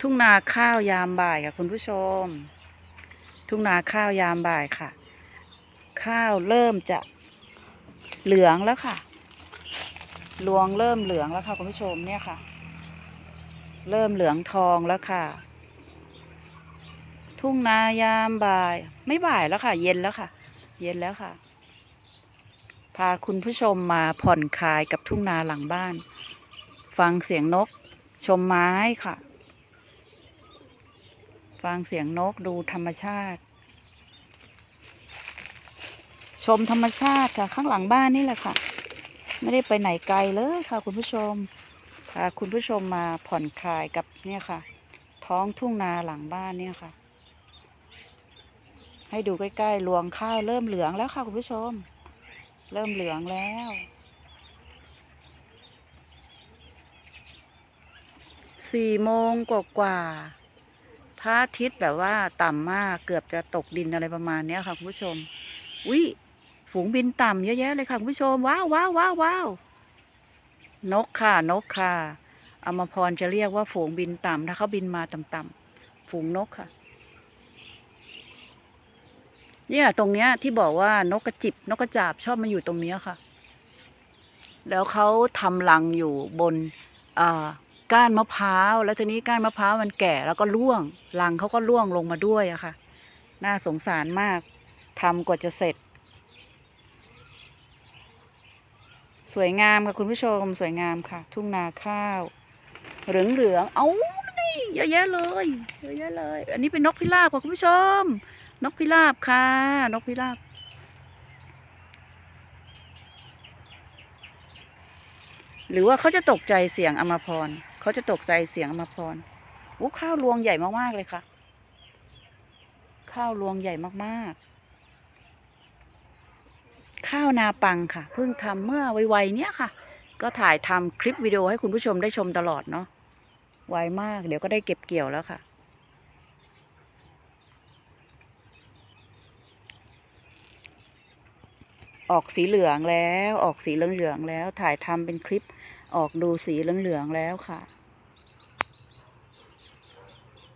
ทุ่งนาข้าวยามบ่ายค่ะคุณผู้ชม ทุ่งนาข้าวยามบ่ายค่ะ ข้าวเริ่มจะเหลืองแล้วค่ะรวงเริ่มเหลืองแล้วค่ะคุณผู้ชมเนี่ยค่ะ เริ่มเหลืองทองแล้วค่ะ ทุ่งนายามบ่าย ไม่บ่ายแล้วค่ะ เย็นแล้วค่ะ เย็นแล้วค่ะ พาคุณผู้ชมมาผ่อนคลายกับทุ่งนาหลังบ้าน ฟังเสียงนก ชมไม้ค่ะ ฟังเสียงนกดูธรรมชาติ ชมธรรมชาติค่ะข้างหลังบ้านนี่แหละค่ะ ไม่ได้ไปไหนไกลเลยค่ะ คุณผู้ชมพาคุณผู้ชมมาผ่อนคลายกับเนี่ยค่ะ ท้องทุ่งนาหลังบ้านเนี่ยค่ะ ให้ดูใกล้ๆรวงข้าวเริ่มเหลืองแล้วค่ะคุณผู้ชม เริ่มเหลืองแล้วสี่โมงกว่าๆ พระอาทิตย์แบบว่าต่ำมากเกือบจะตกดินอะไรประมาณเนี้ยค่ะคุณผู้ชมวิฝูงบินต่ำเยอะแยะเลยค่ะคุณผู้ชมว้าวว้าวว้าวว้าวนกค่ะนกค่ะอมพรจะเรียกว่าฝูงบินต่ำถ้าเขาบินมาต่ำๆฝูงนกค่ะเนี่ยตรงเนี้ยที่บอกว่านกกระจิบนกกระจาบชอบมาอยู่ตรงเนี้ยค่ะ แล้วเขาทำรังอยู่บนอ่า ก้านมะพร้าว แล้วทีนี้ก้านมะพร้าวมันแก่แล้วก็ร่วงรังเขาก็ร่วงลงมาด้วยอะค่ะ น่าสงสารมากทำกว่าจะเสร็จ สวยงามค่ะคุณผู้ชมสวยงามค่ะ ทุ่งนาข้าว เหลืองเหลืองเอ้านี่เยอะแยะเลยเยอะแยะเลย อันนี้เป็นนกพิราบค่ะคุณผู้ชม นกพิราบค่ะ นกพิราบหรือว่าเขาจะตกใจเสียงอมพร เขาจะตกใจเสียงอมพรโอ้ข้าวรวงใหญ่มากๆเลยค่ะ ข้าวรวงใหญ่มากๆ ข้าวนาปังค่ะ เพิ่งทำเมื่อไวๆเนี้ยค่ะ ก็ถ่ายทำคลิปวิดีโอให้คุณผู้ชมได้ชมตลอดเนาะ ไวมาก เดี๋ยวก็ได้เก็บเกี่ยวแล้วค่ะออกสีเหลืองแล้วออกสีเหลืองๆแล้วถ่ายทำเป็นคลิปออกดูสีเหลืองๆแล้วค่ะ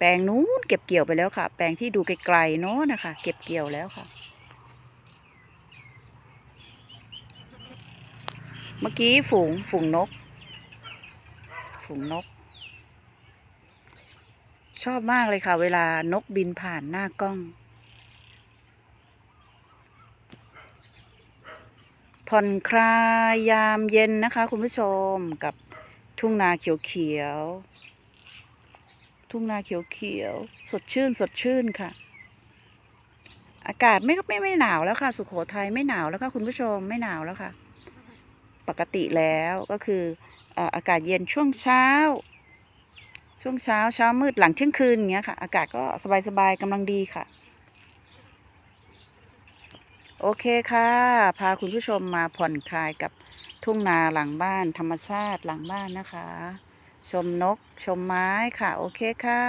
ปลงนู้นเก็บเกี่ยวไปแล้วค่ะ แปลงที่ดูไกลๆโน้นนะคะ เก็บเกี่ยวแล้วค่ะ เมื่อกี้ฝูงฝูงนก ฝูงนก ชอบมากเลยค่ะ เวลานกบินผ่านหน้ากล้อง ผ่อนคลายยามเย็นนะคะ คุณผู้ชมกับทุ่งนาเขียวๆ ทุ่งนาเขียวๆ สดชื่นสดชื่นค่ะ อากาศไม่ไม่ไม่หนาวแล้วค่ะ สุขโขทัยไม่หนาวแล้วค่ะคุณผู้ชมไม่หนาวแล้วค่ะ ปกติแล้วก็คือเอ่ออากาศเย็นช่วงเช้า ช่วงเช้าเช้ามืดหลังเที่ยงคืนอย่างเงี้ยค่ะ อากาศก็สบายๆกำลังดีค่ะโอเคค่ะ พาคุณผู้ชมมาผ่อนคลายกับทุ่งนาหลังบ้านธรรมชาติหลังบ้านนะคะ ชมนก ชมไม้ค่ะ โอเคค่ะ